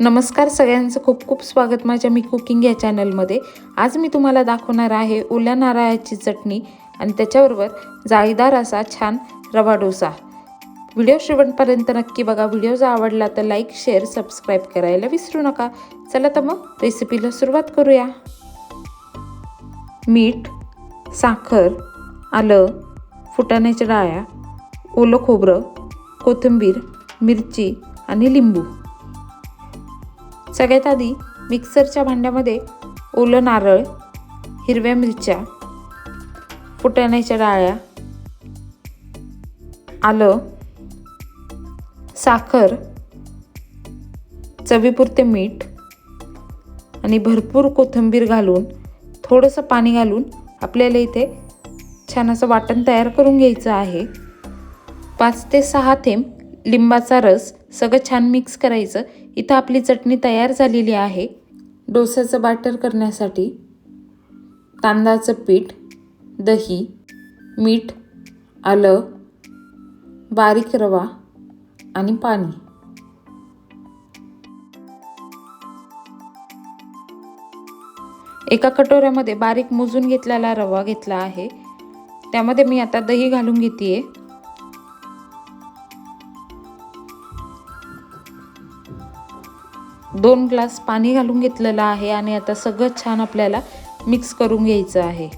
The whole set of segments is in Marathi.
नमस्कार सगळ्यांचं. खूप खूप स्वागत माझ्या मी कुकिंग या चॅनलमध्ये. आज मी तुम्हाला दाखवणार आहे ओल्या नारळाची चटणी आणि त्याच्याबरोबर जाळीदार असा छान रवा डोसा. व्हिडिओ शेवटपर्यंत नक्की बघा. व्हिडिओ जर आवडला तर लाईक शेअर सबस्क्राईब करायला विसरू नका. चला तर मग रेसिपीला सुरुवात करूया. मीठ साखर आलं फुटाण्याच्या डाळ्या ओलं खोबरं कोथिंबीर मिरची आणि लिंबू. सगळ्यात आधी मिक्सरच्या भांड्यामध्ये ओलं नारळ हिरव्या मिरच्या फुटाण्याच्या डाळ्या आलं साखर चवीपुरते मीठ आणि भरपूर कोथिंबीर घालून थोडंसं पाणी घालून आपल्याला इथे छान असं वाटण तयार करून घ्यायचं आहे. पाच ते सहा थेंब लिंबाचा रस सगळं छान मिक्स करायचं. इथं आपली चटणी तयार झालेली आहे. डोस्याचं बाटर करण्यासाठी तांदळाचं पीठ दही मीठ आलं बारीक रवा आणि पाणी. एका कटोऱ्यामध्ये बारीक मोजून घेतलेला रवा घेतला आहे. त्यामध्ये मी आता दही घालून घेते दोन ग्लास पाणी घालून घेतलेलं आहे आणि आता सगळं छान आपल्याला मिक्स करून घ्यायचं आहे.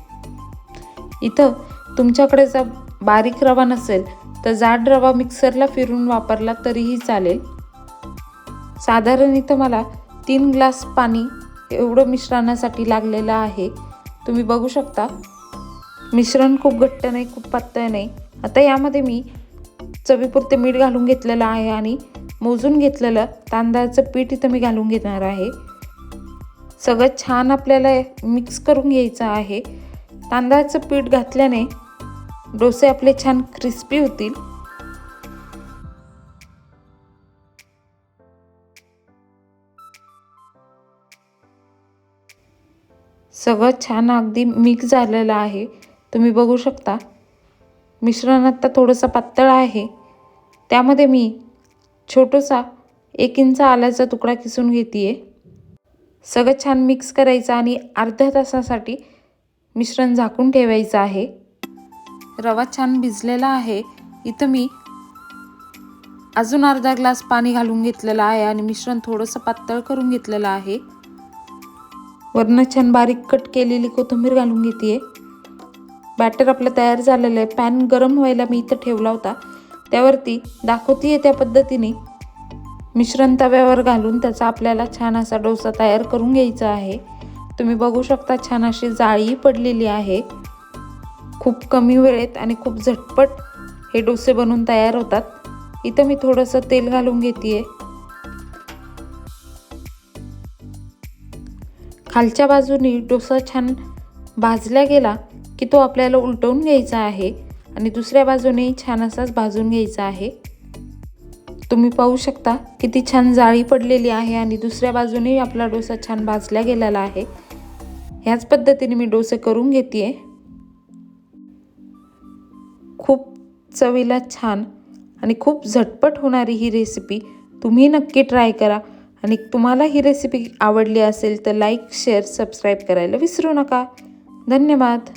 इथं तुमच्याकडे जर बारीक रवा नसेल तर जाड रवा मिक्सरला फिरून वापरला तरीही चालेल. साधारण इथं मला तीन ग्लास पाणी एवढं मिश्रणासाठी लागलेलं आहे. तुम्ही बघू शकता. मिश्रण खूप घट्ट नाही खूप पातळ नाही. आता यामध्ये मी चवीपुरते मीठ घालून घेतलेलं आहे आणि मोजून घेतलेलं तांदळाचं पीठ इथं मी घालून घेणार आहे. सगळं छान आपल्याला मिक्स करून घ्यायचं आहे. तांदळाचं पीठ घातल्याने डोसे आपले छान क्रिस्पी होतील. सगळं छान अगदी मिक्स झालेलं आहे. तुम्ही बघू शकता. मिश्रण आत्ता थोडंसं पातळ आहे. त्यामध्ये मी छोटासा एक इंच आल्याचा तुकडा किसून घेते सगळं छान मिक्स करायचं आणि अर्ध्या तासासाठी मिश्रण झाकून ठेवायचं आहे. रवा छान भिजलेला आहे. इथं मी अजून अर्धा ग्लास पाणी घालून घेतलेलं आहे आणि मिश्रण थोडंसं पातळ करून घेतलेलं आहे. वरनं छान बारीक कट केलेली कोथिंबीर घालून घेते बॅटर आपलं तयार झालेलं आहे. पॅन गरम व्हायला मी इथं ठेवला होता. त्यावरती दाखवतीये त्या पद्धतीने. मिश्रण तव्यावर घालून त्याचा आपल्याला छान असा डोसा तयार करून घ्यायचा आहे. तुम्ही बघू शकता छान अशी जाळी पडलेली आहे. खूप कमी वेळेत आणि खूप झटपट हे डोसे बनवून तयार होतात. इथं मी थोडंसं तेल घालून घेते खालच्या बाजूनी डोसा छान भाजला गेला की तो आपल्याला उलटवून घ्यायचा आहे. आणि दुसऱ्या बाजूने छान असाच भाजून घ्यायचा आहे. तुम्ही पाहू शकता किती छान जाळी पडलेली आहे आणि दुसऱ्या बाजूने आपला डोसा छान भाजला गेलेला आहे. ह्याच पद्धतीने मी डोसे करून घेते खूप चवीला छान आणि खूप झटपट होणारी ही रेसिपी तुम्ही नक्की ट्राय करा. आणि तुम्हाला ही रेसिपी आवडली असेल तर लाईक शेअर सबस्क्राईब करायला विसरू नका. धन्यवाद.